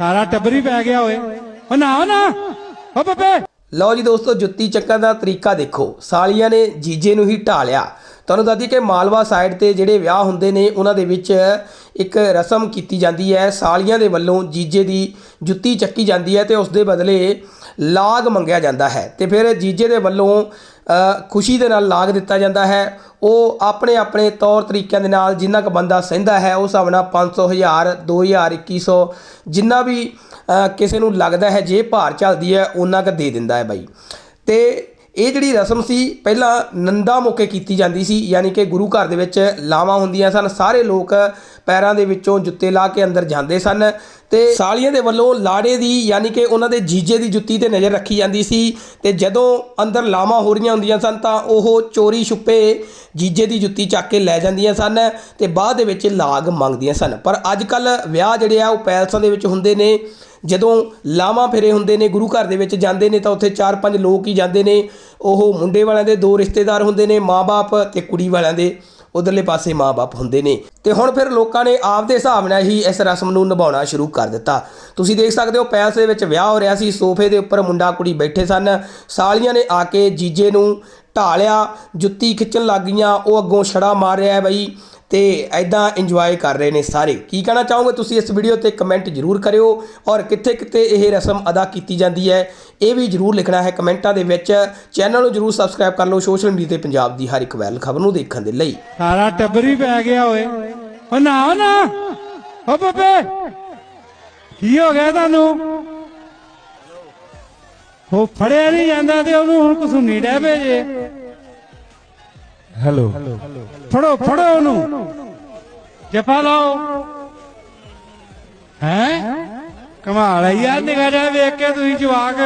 ਸਾਰਾ ਟੱਬਰ ਹੀ ਪੈ ਗਿਆ ਓਏ। ਓ ਨਾ ਓ ਨਾ। ਓ ਬੱਬੇ। ਲਓ ਜੀ ਦੋਸਤੋ ਜੁੱਤੀ ਚੱਕਣ ਦਾ ਤਰੀਕਾ ਦੇਖੋ। ਸਾਲੀਆਂ ਨੇ ਜੀਜੇ ਨੂੰ ਹੀ ਢਾਲਿਆ ਤੁਹਾਨੂੰ ਦੱਸਦੀ ਕਿ ਮਾਲਵਾ ਸਾਈਡ ਤੇ ਜਿਹੜੇ ਵਿਆਹ ਹੁੰਦੇ ਨੇ, ਉਹਨਾਂ ਦੇ ਵਿੱਚ ਇੱਕ ਰਸਮ ਕੀਤੀ ਜਾਂਦੀ ਹੈ। ਸਾਲੀਆਂ ਦੇ ਵੱਲੋਂ ਜੀਜੇ ਦੀ ਜੁੱਤੀ ਚੱਕੀ ਜਾਂਦੀ ਹੈ ਤੇ ਉਸ ਦੇ ਬਦਲੇ ਲਾਗ ਮੰਗਿਆ ਜਾਂਦਾ ਹੈ ਤੇ ਫਿਰ ਜੀਜੇ ਦੇ ਵੱਲੋਂ ਖੁਸ਼ੀ ਦੇ ਨਾਲ ਲਾਗ ਦਿੱਤਾ ਜਾਂਦਾ ਹੈ। ਉਹ ਆਪਣੇ ਆਪਣੇ ਤੌਰ ਤਰੀਕਿਆਂ ਦੇ ਨਾਲ ਜਿੰਨਾ ਕੁ ਬੰਦਾ ਸਹਿੰਦਾ ਹੈ, ਉਸ ਹਿਸਾਬ ਨਾਲ 500 1000 2000 2100 ਜਿੰਨਾ ਵੀ ਕਿਸੇ ਨੂੰ ਲੱਗਦਾ ਹੈ, ਜੇ ਭਾਰ ਚੱਲਦੀ ਹੈ ਉਹਨਾਂ ਕੁ ਦੇ ਦਿੰਦਾ ਹੈ ਬਾਈ। ਤੇ ਇਹ ਜਿਹੜੀ ਰਸਮ ਸੀ, ਪਹਿਲਾਂ ਨੰਦਾ ਮੌਕੇ ਕੀਤੀ ਜਾਂਦੀ ਸੀ, ਯਾਨੀ ਕਿ ਗੁਰੂ ਘਰ ਦੇ ਵਿੱਚ ਲਾਵਾਂ ਹੁੰਦੀਆਂ ਸਨ। ਸਾਰੇ ਲੋਕ ਪੈਰਾਂ ਦੇ ਵਿੱਚੋਂ ਜੁੱਤੇ ਲਾ ਕੇ ਅੰਦਰ ਜਾਂਦੇ ਸਨ ਤੇ ਸਾਲੀਆਂ ਦੇ ਵੱਲੋਂ ਲਾੜੇ ਦੀ, ਯਾਨੀ ਕਿ ਉਹਨਾਂ ਦੇ ਜੀਜੇ ਦੀ ਜੁੱਤੀ ਤੇ ਨਜ਼ਰ ਰੱਖੀ ਜਾਂਦੀ ਸੀ ਤੇ ਜਦੋਂ ਅੰਦਰ ਲਾਵਾਂ ਹੋ ਰਹੀਆਂ ਹੁੰਦੀਆਂ ਸਨ ਤਾਂ ਉਹ ਚੋਰੀ ਛੁਪੇ ਜੀਜੇ ਦੀ ਜੁੱਤੀ ਚੱਕ ਕੇ ਲੈ ਜਾਂਦੀਆਂ ਸਨ ਤੇ ਬਾਅਦ ਦੇ ਵਿੱਚ ਲਾਗ ਮੰਗਦੀਆਂ ਸਨ। ਪਰ ਅੱਜ ਕੱਲ ਵਿਆਹ ਜਿਹੜੇ ਆ, ਉਹ ਪੈਲਸਾਂ ਦੇ ਵਿੱਚ ਹੁੰਦੇ ਨੇ। ਜਦੋਂ ਲਾਵਾਂ ਫੇਰੇ ਹੁੰਦੇ ਨੇ, ਗੁਰੂ ਘਰ ਦੇ ਵਿੱਚ ਜਾਂਦੇ ਨੇ ਤਾਂ ਉੱਥੇ 4-5 ਲੋਕ ਹੀ ਜਾਂਦੇ ਨੇ। ਉਹ ਮੁੰਡੇ ਵਾਲਿਆਂ ਦੇ ਦੋ ਰਿਸ਼ਤੇਦਾਰ ਹੁੰਦੇ ਨੇ ਮਾਪੇ ਤੇ ਕੁੜੀ ਵਾਲਿਆਂ ਦੇ। ਉਧਰਲੇ ਪਾਸੇ ਮਾਪੇ ਹੁੰਦੇ ਨੇ। ਤੇ ਹੁਣ ਫਿਰ ਲੋਕਾਂ ਨੇ ਆਪਦੇ ਹਿਸਾਬ ਨਾਲ ਹੀ ਇਸ ਰਸਮ ਨੂੰ ਨਿਭਾਉਣਾ ਸ਼ੁਰੂ ਕਰ ਦਿੱਤਾ। ਤੁਸੀਂ ਦੇਖ ਸਕਦੇ ਹੋ, ਪੈਲਸ ਦੇ ਵਿੱਚ ਵਿਆਹ ਹੋ ਰਿਹਾ ਸੀ। ਸੋਫੇ ਦੇ ਉੱਪਰ ਮੁੰਡਾ ਕੁੜੀ ਬੈਠੇ ਸਨ। ਸਾਲੀਆਂ ਨੇ ਆ ਕੇ ਜੀਜੇ ਨੂੰ ਢਾਲਿਆ ਜੁੱਤੀ ਖਿੱਚਣ ਲੱਗ ਗਈਆਂ। ਉਹ ਅੱਗੋਂ ਛੜਾ ਮਾਰ ਰਿਹਾ ਹੈ ਬਈ ਤੇ ਐਦਾਂ ਇੰਜੋਏ ਕਰ ਰਹੇ ਨੇ ਸਾਰੇ। ਕੀ ਕਹਿਣਾ ਚਾਹੋਗੇ ਤੁਸੀਂ ਇਸ ਵੀਡੀਓ ਤੇ? ਕਮੈਂਟ ਜ਼ਰੂਰ ਕਰਿਓ ਔਰ ਕਿੱਥੇ ਕਿੱਥੇ ਇਹ ਰਸਮ ਅਦਾ ਕੀਤੀ ਜਾਂਦੀ ਹੈ, ਇਹ ਵੀ ਜ਼ਰੂਰ ਲਿਖਣਾ ਹੈ ਕਮੈਂਟਾਂ ਦੇ ਵਿੱਚ। ਚੈਨਲ ਨੂੰ ਜ਼ਰੂਰ ਸਬਸਕ੍ਰਾਈਬ ਕਰ ਲਓ ਸੋਸ਼ਲ ਮੀਡੀਆ ਤੇ ਪੰਜਾਬ ਦੀ ਹਰ ਇੱਕ ਵੈਲ ਖਬਰ ਨੂੰ ਦੇਖਣ ਦੇ ਲਈ। ਸਾਰਾ ਟੱਬਰ ਹੀ ਪੈ ਗਿਆ ਓਏ। ਓ ਨਾ ਓ ਨਾ। ਓ ਬੱਬੇ, ਕੀ ਹੋ ਗਿਆ ਤੁਹਾਨੂੰ? ਉਹ ਫੜਿਆ ਨਹੀਂ ਜਾਂਦਾ ਤੇ ਉਹਨੂੰ ਹੁਣ ਕਸੂਨੀ ਡੈ ਪਏ ਹੈਲੋ ਫੜੋ ਫੜੋ ਉਹਨੂੰ। ਜਫਾ ਲਾਓ। ਹੈ? ਕਮਾਲ ਹੈ ਯਾਰ, ਨਿਗਾਹ ਵੇਖ ਕੇ ਤੁਸੀਂ ਜਵਾਕ।